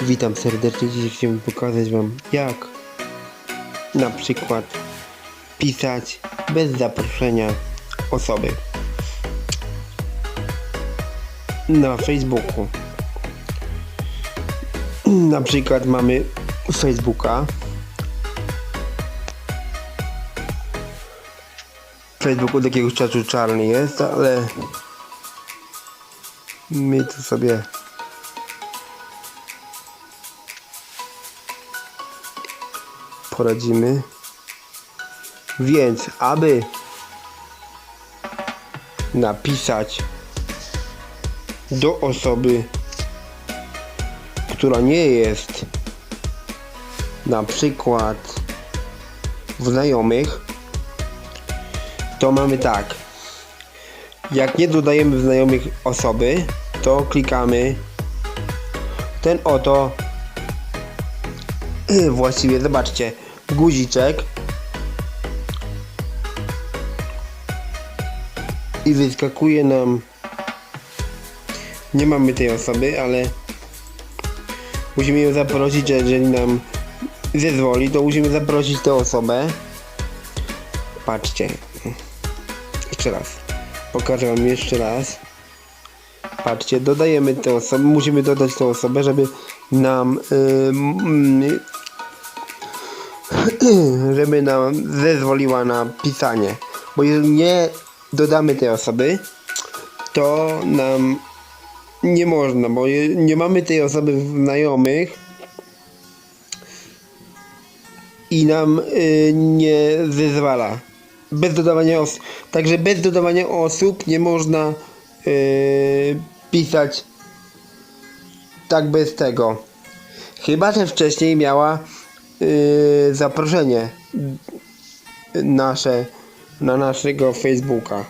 Witam serdecznie, dzisiaj chciałbym pokazać wam jak na przykład pisać bez zaproszenia osoby na Facebooku. Na przykład mamy Facebooka. Facebook od jakiegoś czasu czarny jest, ale my tu sobie poradzimy. Więc, aby napisać do osoby, która nie jest na przykład w znajomych, to mamy tak. Jak nie dodajemy znajomych osoby, to klikamy ten oto właściwie zobaczcie guziczek i wyskakuje nam nie mamy tej osoby, ale musimy ją zaprosić, że jeżeli nam zezwoli, to musimy zaprosić tę osobę patrzcie jeszcze raz pokażę wam jeszcze raz patrzcie, dodajemy tę osobę musimy dodać tę osobę, żeby nam ym, żeby nam zezwoliła na pisanie. Bo jeżeli nie dodamy tej osoby, to nam nie można, bo nie mamy tej osoby znajomych i nam y, nie zezwala. Bez dodawania osób. Także bez dodawania osób nie można y, pisać tak bez tego. Chyba, że wcześniej miała yy, zaproszenie nasze na naszego Facebooka.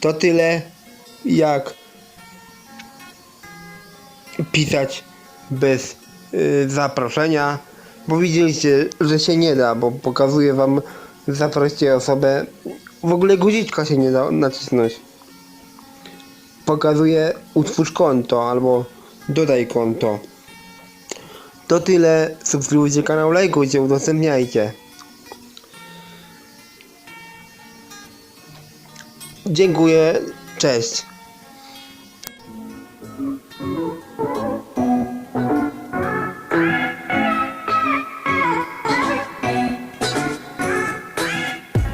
To tyle jak pisać bez yy, zaproszenia, bo widzieliście, że się nie da, bo pokazuję wam zaproście osobę. W ogóle guziczka się nie da nacisnąć. Pokazuje utwórz konto albo dodaj konto. To tyle. Subskrybujcie kanał, lajkujcie, udostępniajcie. Dziękuję. Cześć.